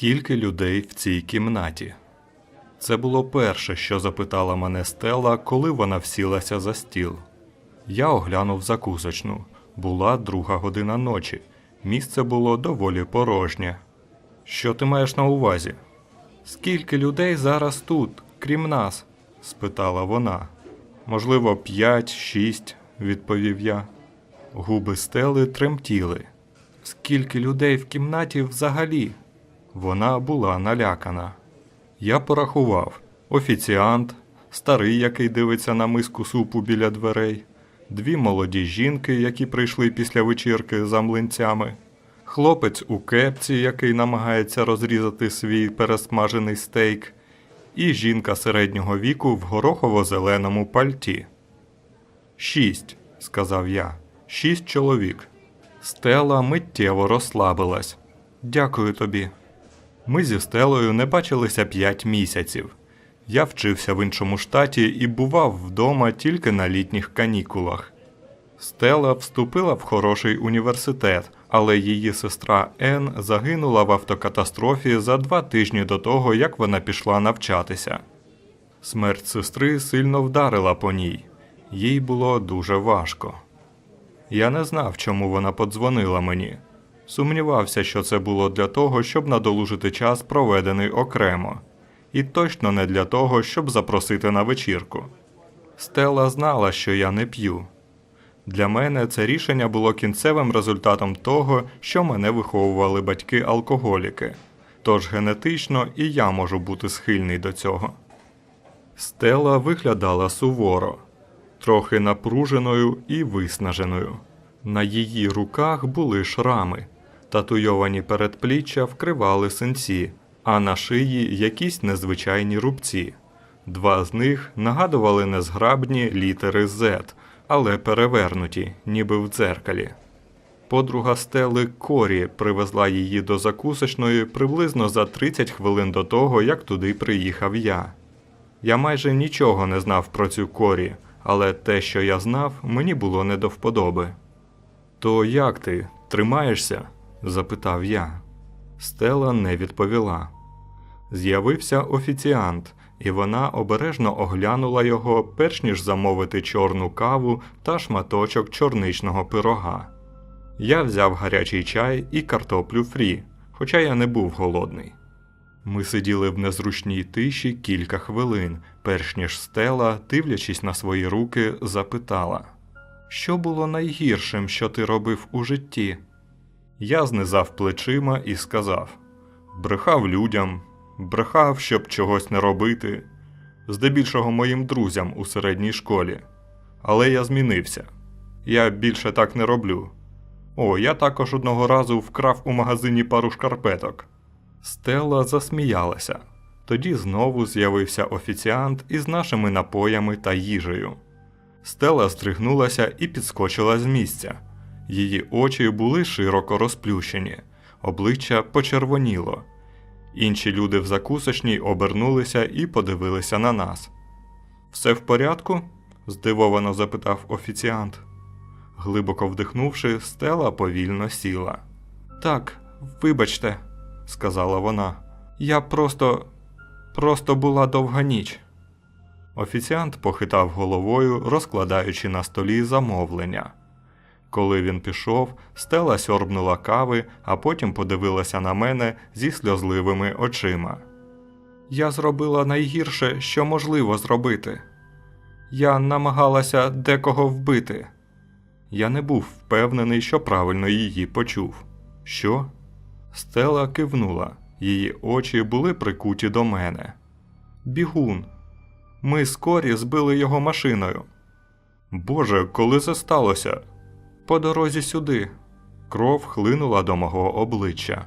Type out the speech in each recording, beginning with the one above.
Скільки людей в цій кімнаті? Це було перше, що запитала мене Стелла, коли вона всілася за стіл. Я оглянув закусочну. Була друга година ночі. Місце було доволі порожнє. Що ти маєш на увазі? Скільки людей зараз тут, крім нас? спитала вона. Можливо, п'ять, шість, відповів я. Губи стели тремтіли. Скільки людей в кімнаті взагалі? Вона була налякана. Я порахував офіціант, старий, який дивиться на миску супу біля дверей, дві молоді жінки, які прийшли після вечірки за млинцями, хлопець у кепці, який намагається розрізати свій пересмажений стейк, і жінка середнього віку в горохово-зеленому пальті. Шість, сказав я, шість чоловік. Стела миттєво розслабилась. Дякую тобі. Ми зі Стелою не бачилися п'ять місяців. Я вчився в іншому штаті і бував вдома тільки на літніх канікулах. Стела вступила в хороший університет, але її сестра Ен загинула в автокатастрофі за два тижні до того, як вона пішла навчатися. Смерть сестри сильно вдарила по ній, їй було дуже важко. Я не знав, чому вона подзвонила мені. Сумнівався, що це було для того, щоб надолужити час, проведений окремо, і точно не для того, щоб запросити на вечірку. Стела знала, що я не п'ю. Для мене це рішення було кінцевим результатом того, що мене виховували батьки-алкоголіки, тож генетично і я можу бути схильний до цього. Стела виглядала суворо, трохи напруженою і виснаженою. На її руках були шрами, татуйовані передпліччя вкривали синці, а на шиї якісь незвичайні рубці. Два з них нагадували незграбні літери Z, але перевернуті, ніби в дзеркалі. Подруга Стели Корі привезла її до закусочної приблизно за 30 хвилин до того, як туди приїхав я. Я майже нічого не знав про цю корі, але те, що я знав, мені було не до вподоби. То як ти? Тримаєшся? Запитав я. Стела не відповіла. З'явився офіціант, і вона обережно оглянула його, перш ніж замовити чорну каву та шматочок чорничного пирога. Я взяв гарячий чай і картоплю фрі, хоча я не був голодний. Ми сиділи в незручній тиші кілька хвилин, перш ніж стела, дивлячись на свої руки, запитала: Що було найгіршим, що ти робив у житті? Я знизав плечима і сказав: брехав людям, брехав, щоб чогось не робити, здебільшого моїм друзям у середній школі. Але я змінився. Я більше так не роблю. О, я також одного разу вкрав у магазині пару шкарпеток. Стелла засміялася. Тоді знову з'явився офіціант із нашими напоями та їжею. Стела здригнулася і підскочила з місця. Її очі були широко розплющені, обличчя почервоніло. Інші люди в закусочній обернулися і подивилися на нас. Все в порядку? здивовано запитав офіціант. Глибоко вдихнувши, стела повільно сіла. Так, вибачте, сказала вона. Я просто. просто була довга ніч. Офіціант похитав головою, розкладаючи на столі замовлення. Коли він пішов, стела сьорбнула кави, а потім подивилася на мене зі сльозливими очима. Я зробила найгірше, що можливо зробити. Я намагалася декого вбити. Я не був впевнений, що правильно її почув. Що? Стела кивнула, її очі були прикуті до мене. Бігун. Ми скорі збили його машиною. Боже, коли це сталося? По дорозі сюди. Кров хлинула до мого обличчя.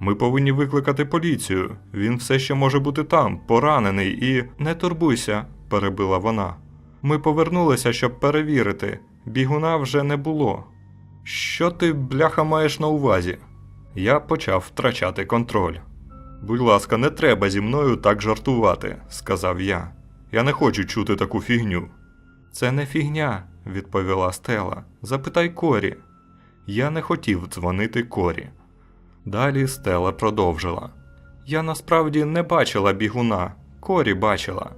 Ми повинні викликати поліцію. Він все ще може бути там, поранений, і. Не турбуйся, перебила вона. Ми повернулися, щоб перевірити. Бігуна вже не було. Що ти, бляха, маєш на увазі? Я почав втрачати контроль. Будь ласка, не треба зі мною так жартувати, сказав я. Я не хочу чути таку фігню. Це не фігня, відповіла Стела. Запитай Корі. Я не хотів дзвонити Корі. Далі Стела продовжила. Я насправді не бачила бігуна, корі бачила.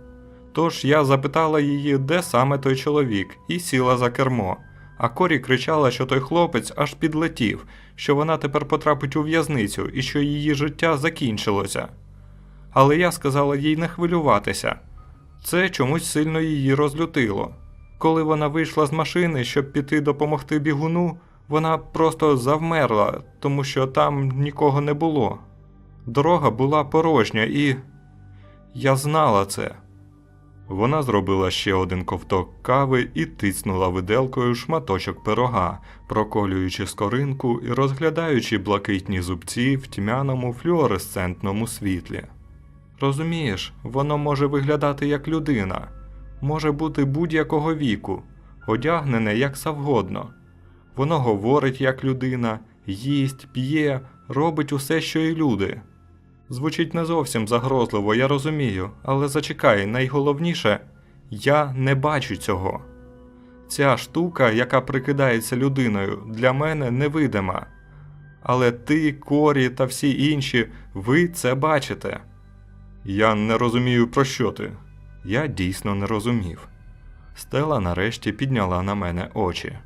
Тож я запитала її, де саме той чоловік, і сіла за кермо. А Корі кричала, що той хлопець аж підлетів, що вона тепер потрапить у в'язницю і що її життя закінчилося. Але я сказала їй не хвилюватися. Це чомусь сильно її розлютило. Коли вона вийшла з машини, щоб піти допомогти бігуну, вона просто завмерла, тому що там нікого не було. Дорога була порожня і. Я знала це. Вона зробила ще один ковток кави і тицнула виделкою шматочок пирога, проколюючи скоринку і розглядаючи блакитні зубці в тьмяному флюоресцентному світлі. Розумієш, воно може виглядати як людина, може бути будь-якого віку, одягнене як завгодно. Воно говорить як людина, їсть, п'є, робить усе, що і люди. Звучить не зовсім загрозливо, я розумію, але зачекай, найголовніше, я не бачу цього. Ця штука, яка прикидається людиною, для мене невидима. Але ти, Корі та всі інші, ви це бачите. Я не розумію, про що ти. Я дійсно не розумів. Стела нарешті підняла на мене очі.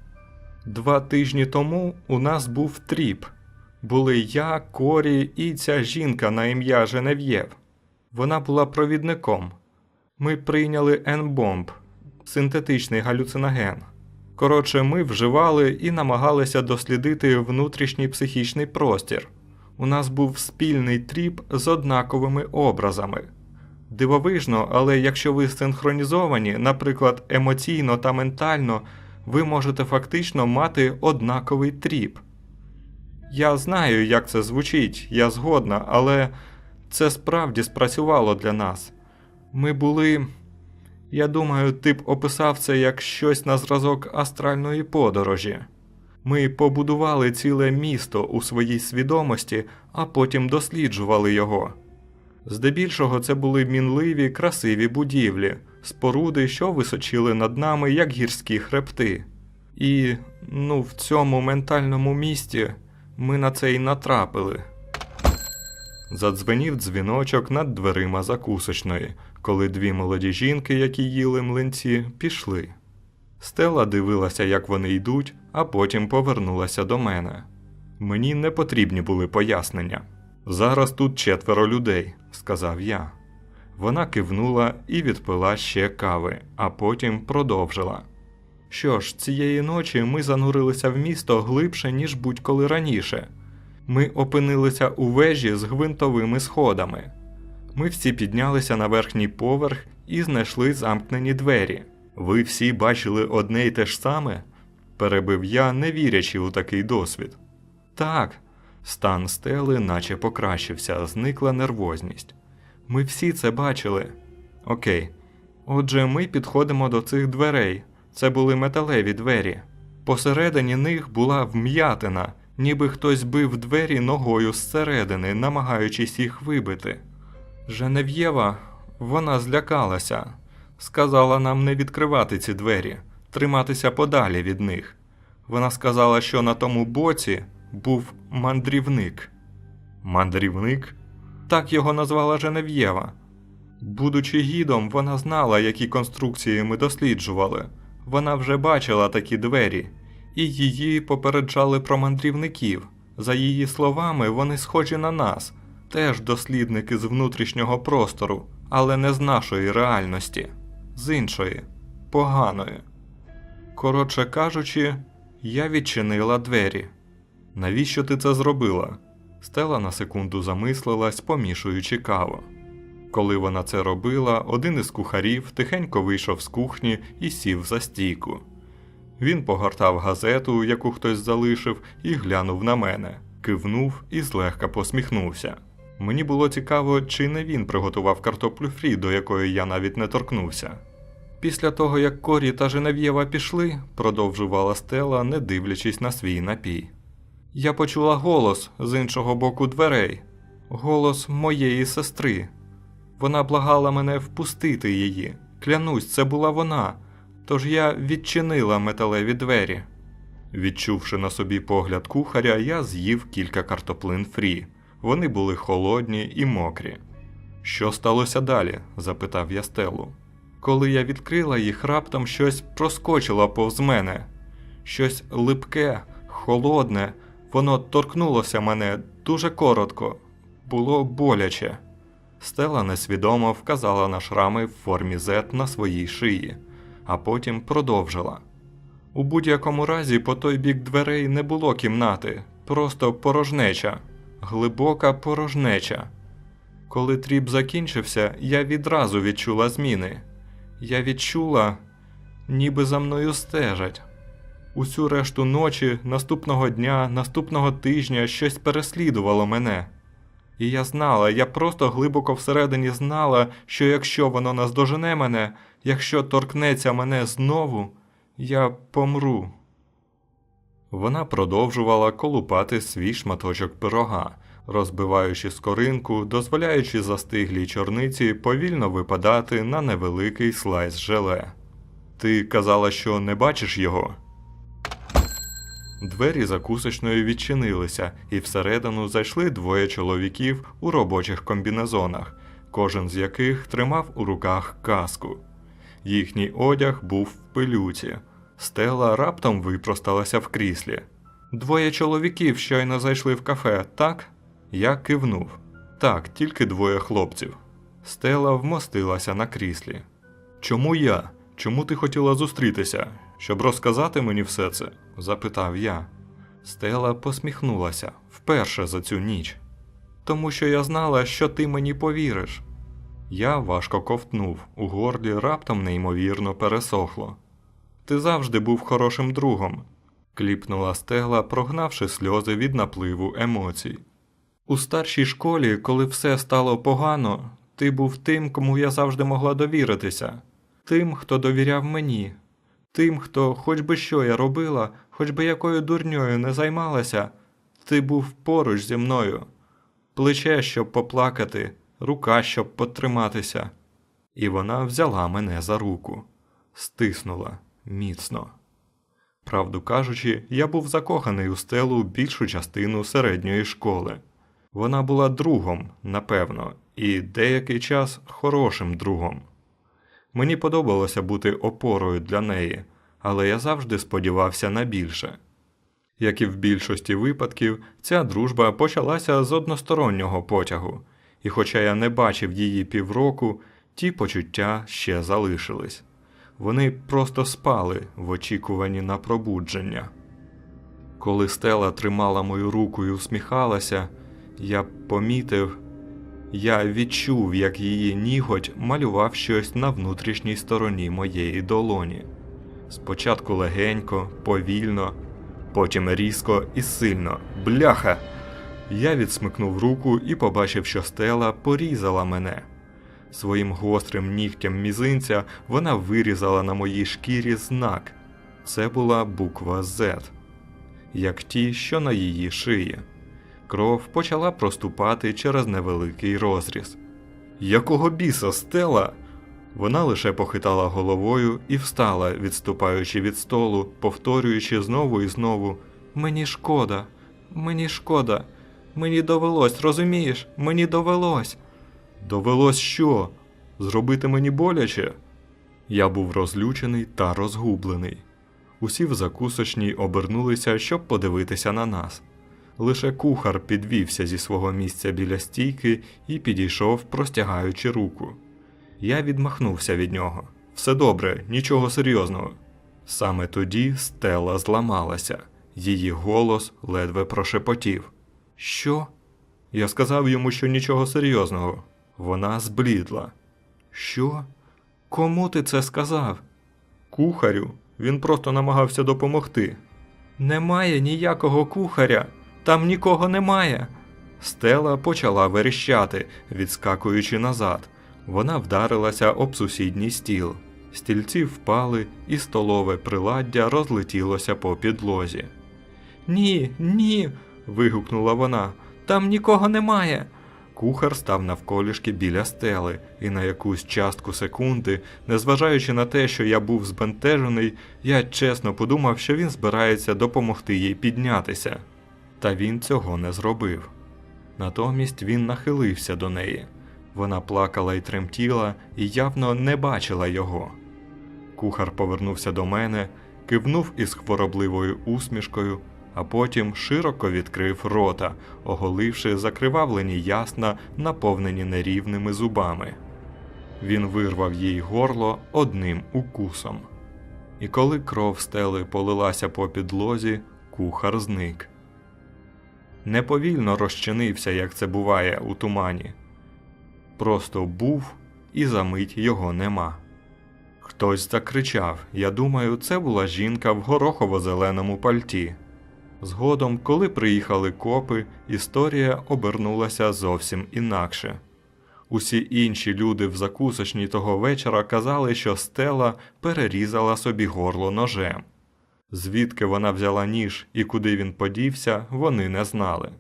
Два тижні тому у нас був тріп. Були я, Корі і ця жінка на ім'я Женев'єв. Вона була провідником. Ми прийняли N-бомб, синтетичний галюциноген. Коротше, ми вживали і намагалися дослідити внутрішній психічний простір. У нас був спільний тріп з однаковими образами. Дивовижно, але якщо ви синхронізовані, наприклад, емоційно та ментально, ви можете фактично мати однаковий тріп. Я знаю, як це звучить, я згодна, але це справді спрацювало для нас. Ми були. Я думаю, ти б описав це як щось на зразок астральної подорожі. Ми побудували ціле місто у своїй свідомості, а потім досліджували його. Здебільшого це були мінливі, красиві будівлі, споруди, що височили над нами, як гірські хребти. І, ну, в цьому ментальному місті ми на це й натрапили. Задзвенів дзвіночок над дверима закусочної, коли дві молоді жінки, які їли млинці, пішли. Стела дивилася, як вони йдуть, а потім повернулася до мене. Мені не потрібні були пояснення. Зараз тут четверо людей, сказав я. Вона кивнула і відпила ще кави, а потім продовжила. Що ж, цієї ночі ми занурилися в місто глибше, ніж будь-коли раніше. Ми опинилися у вежі з гвинтовими сходами. Ми всі піднялися на верхній поверх і знайшли замкнені двері. Ви всі бачили одне й те ж саме? перебив я, не вірячи у такий досвід. Так, стан стели наче покращився, зникла нервозність. Ми всі це бачили. Окей. Отже, ми підходимо до цих дверей. Це були металеві двері. Посередині них була вм'ятина, ніби хтось бив двері ногою зсередини, намагаючись їх вибити. Женев'єва, вона злякалася, сказала нам не відкривати ці двері, триматися подалі від них. Вона сказала, що на тому боці був мандрівник. Мандрівник? Так його назвала Женев'єва. Будучи гідом, вона знала, які конструкції ми досліджували. Вона вже бачила такі двері, і її попереджали про мандрівників. За її словами, вони схожі на нас, теж дослідники з внутрішнього простору, але не з нашої реальності, з іншої, поганої. Коротше кажучи, я відчинила двері. Навіщо ти це зробила? Стела на секунду замислилась, помішуючи каву. Коли вона це робила, один із кухарів тихенько вийшов з кухні і сів за стійку. Він погортав газету, яку хтось залишив, і глянув на мене, кивнув і злегка посміхнувся. Мені було цікаво, чи не він приготував картоплю фрі, до якої я навіть не торкнувся. Після того, як Корі та Женев'єва пішли, продовжувала Стела, не дивлячись на свій напій. Я почула голос з іншого боку дверей, голос моєї сестри. Вона благала мене впустити її. Клянусь, це була вона. Тож я відчинила металеві двері. Відчувши на собі погляд кухаря, я з'їв кілька картоплин фрі. Вони були холодні і мокрі. Що сталося далі? запитав я Стелу. Коли я відкрила їх, раптом щось проскочило повз мене. Щось липке, холодне, воно торкнулося мене дуже коротко, було боляче. Стела несвідомо вказала на шрами в формі Z на своїй шиї, а потім продовжила. У будь-якому разі, по той бік дверей не було кімнати, просто порожнеча, глибока порожнеча. Коли тріп закінчився, я відразу відчула зміни. Я відчула, ніби за мною стежать. Усю решту ночі, наступного дня, наступного тижня щось переслідувало мене. І я знала, я просто глибоко всередині знала, що якщо воно наздожене мене, якщо торкнеться мене знову, я помру. Вона продовжувала колупати свій шматочок пирога, розбиваючи скоринку, дозволяючи застиглій чорниці повільно випадати на невеликий слайс желе. Ти казала, що не бачиш його? Двері закусочної відчинилися, і всередину зайшли двоє чоловіків у робочих комбінезонах, кожен з яких тримав у руках каску. Їхній одяг був в пилюці. Стела раптом випросталася в кріслі. Двоє чоловіків щойно зайшли в кафе, так? Я кивнув. Так, тільки двоє хлопців. Стела вмостилася на кріслі. Чому я? Чому ти хотіла зустрітися? Щоб розказати мені все це? запитав я. Стела посміхнулася вперше за цю ніч. Тому що я знала, що ти мені повіриш. Я важко ковтнув, у горлі раптом неймовірно пересохло. Ти завжди був хорошим другом, кліпнула стела, прогнавши сльози від напливу емоцій. У старшій школі, коли все стало погано, ти був тим, кому я завжди могла довіритися, тим, хто довіряв мені, тим, хто, хоч би що я робила, хоч би якою дурньою не займалася, ти був поруч зі мною, плече, щоб поплакати, рука, щоб потриматися. І вона взяла мене за руку, стиснула міцно. Правду кажучи, я був закоханий у стелу більшу частину середньої школи. Вона була другом, напевно, і деякий час хорошим другом. Мені подобалося бути опорою для неї, але я завжди сподівався на більше. Як і в більшості випадків, ця дружба почалася з одностороннього потягу, і хоча я не бачив її півроку, ті почуття ще залишились. Вони просто спали в очікуванні на пробудження. Коли стела тримала мою руку і усміхалася, я помітив, я відчув, як її ніготь малював щось на внутрішній стороні моєї долоні. Спочатку легенько, повільно, потім різко і сильно. Бляха! Я відсмикнув руку і побачив, що стела порізала мене. Своїм гострим нігтям мізинця вона вирізала на моїй шкірі знак. Це була буква Z, як ті, що на її шиї. Кров почала проступати через невеликий розріз. Якого біса стела? Вона лише похитала головою і встала, відступаючи від столу, повторюючи знову і знову: Мені шкода, мені шкода, мені довелось, розумієш, мені довелось. Довелось що? Зробити мені боляче? Я був розлючений та розгублений. Усі в закусочній обернулися, щоб подивитися на нас. Лише кухар підвівся зі свого місця біля стійки і підійшов, простягаючи руку. Я відмахнувся від нього. Все добре, нічого серйозного. Саме тоді стела зламалася, її голос ледве прошепотів. Що? Я сказав йому, що нічого серйозного. Вона зблідла. Що? Кому ти це сказав? Кухарю. Він просто намагався допомогти. Немає ніякого кухаря, там нікого немає. Стела почала верещати, відскакуючи назад. Вона вдарилася об сусідній стіл. Стільці впали, і столове приладдя розлетілося по підлозі. Ні, ні. вигукнула вона. Там нікого немає. Кухар став навколішки біля стели, і на якусь частку секунди, незважаючи на те, що я був збентежений, я чесно подумав, що він збирається допомогти їй піднятися. Та він цього не зробив. Натомість він нахилився до неї. Вона плакала й тремтіла і явно не бачила його. Кухар повернувся до мене, кивнув із хворобливою усмішкою, а потім широко відкрив рота, оголивши закривавлені ясна, наповнені нерівними зубами. Він вирвав їй горло одним укусом. І коли кров стели полилася по підлозі, кухар зник. Неповільно розчинився, як це буває у тумані. Просто був, і за мить його нема. Хтось закричав. Я думаю, це була жінка в горохово-зеленому пальті. Згодом, коли приїхали копи, історія обернулася зовсім інакше. Усі інші люди в закусочній того вечора казали, що Стела перерізала собі горло ножем. Звідки вона взяла ніж і куди він подівся, вони не знали.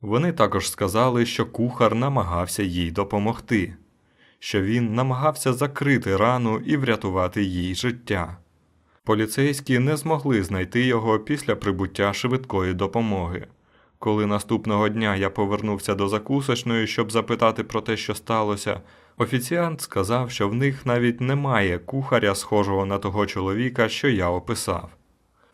Вони також сказали, що кухар намагався їй допомогти, що він намагався закрити рану і врятувати їй життя. Поліцейські не змогли знайти його після прибуття швидкої допомоги. Коли наступного дня я повернувся до закусочної, щоб запитати про те, що сталося, офіціант сказав, що в них навіть немає кухаря, схожого на того чоловіка, що я описав.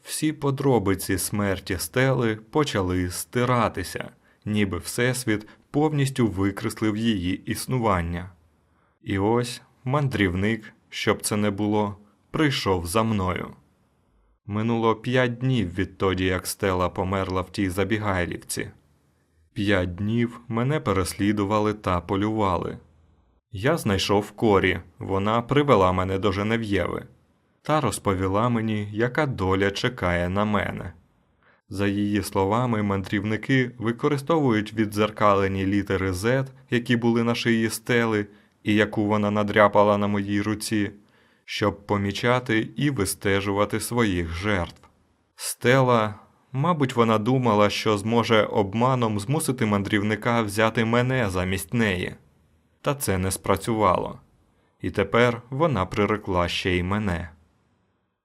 Всі подробиці смерті стели почали стиратися, ніби Всесвіт повністю викреслив її існування. І ось мандрівник, щоб це не було, прийшов за мною. Минуло п'ять днів відтоді, як стела померла в тій забігайлівці. П'ять днів мене переслідували та полювали. Я знайшов корі, вона привела мене до Женев'єви та розповіла мені, яка доля чекає на мене. За її словами, мандрівники використовують віддзеркалені літери Z, які були на шиї стели, і яку вона надряпала на моїй руці, щоб помічати і вистежувати своїх жертв. Стела, мабуть, вона думала, що зможе обманом змусити мандрівника взяти мене замість неї. Та це не спрацювало. І тепер вона прирекла ще й мене.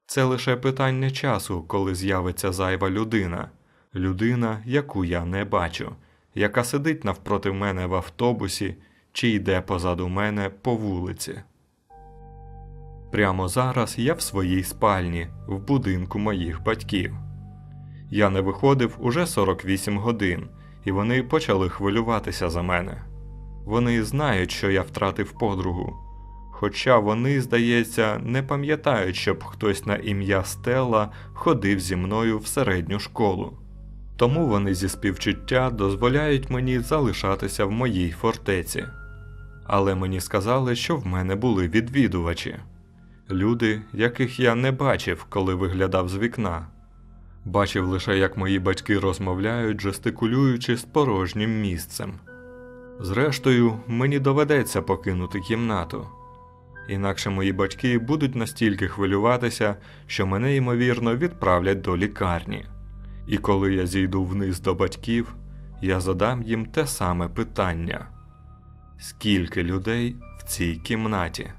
Це лише питання часу, коли з'явиться зайва людина, людина, яку я не бачу, яка сидить навпроти мене в автобусі чи йде позаду мене по вулиці. Прямо зараз я в своїй спальні, в будинку моїх батьків. Я не виходив уже 48 годин, і вони почали хвилюватися за мене. Вони знають, що я втратив подругу. Хоча вони, здається, не пам'ятають, щоб хтось на ім'я Стелла ходив зі мною в середню школу. Тому вони зі співчуття дозволяють мені залишатися в моїй фортеці. Але мені сказали, що в мене були відвідувачі люди, яких я не бачив, коли виглядав з вікна. Бачив лише, як мої батьки розмовляють, жестикулюючи з порожнім місцем. Зрештою, мені доведеться покинути кімнату. Інакше мої батьки будуть настільки хвилюватися, що мене, ймовірно, відправлять до лікарні. І коли я зійду вниз до батьків, я задам їм те саме питання: скільки людей в цій кімнаті?